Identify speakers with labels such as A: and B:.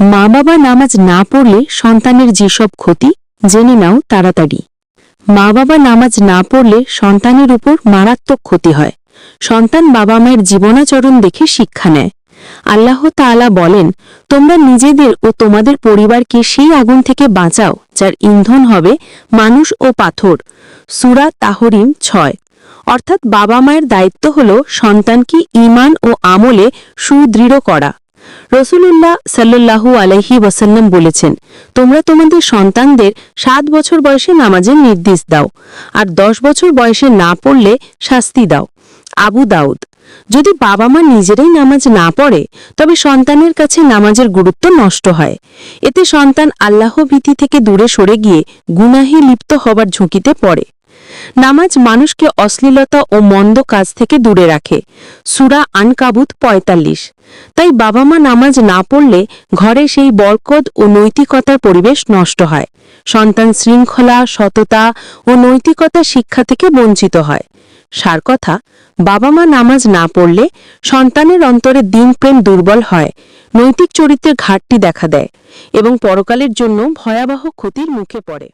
A: মা বাবা নামাজ না পড়লে সন্তানের যেসব ক্ষতি, জেনে নাও তাড়াতাড়ি। মা বাবা নামাজ না পড়লে সন্তানের উপর মারাত্মক ক্ষতি হয়। সন্তান বাবা মায়ের জীবনাচরণ দেখে শিক্ষা নেয়। আল্লাহ তাআলা বলেন, তোমরা নিজেদের ও তোমাদের পরিবারকে সেই আগুন থেকে বাঁচাও, যার ইন্ধন হবে মানুষ ও পাথর। সুরা তাহরিম ছয়। অর্থাৎ বাবা মায়ের দায়িত্ব হল সন্তানকে ঈমান ও আমলে সুদৃঢ় করা। রসুলুল্লাহ সাল্লু আলহি ওয়াসাল্লাম বলেছেন, তোমরা তোমাদের সন্তানদের সাত বছর বয়সে নামাজের নির্দেশ দাও, আর দশ বছর বয়সে না পড়লে শাস্তি দাও। আবু দাউদ, যদি বাবা মা নিজেরাই নামাজ না পড়ে, তবে সন্তানের কাছে নামাজের গুরুত্ব নষ্ট হয়। এতে সন্তান আল্লাহ ভীতি থেকে দূরে সরে গিয়ে গুনাহে লিপ্ত হবার ঝুঁকিতে পড়ে। নামাজ মানুষকে অশ্লীলতা ও মন্দ কাজ থেকে দূরে রাখে। সুরা আনকাবুত পঁয়তাল্লিশ। তাই বাবা মা নামাজ না পড়লে ঘরে সেই বরকত ও নৈতিকতার পরিবেশ নষ্ট হয়। সন্তান শৃঙ্খলা, সততা ও নৈতিকতা শিক্ষা থেকে বঞ্চিত হয়। সার কথা বাবা মা নামাজ না পড়লে সন্তানের অন্তরে দিন প্রেম দুর্বল হয়, নৈতিক চরিত্রের ঘাটতি দেখা দেয় এবং পরকালের জন্য ভয়াবহ ক্ষতির মুখে পড়ে।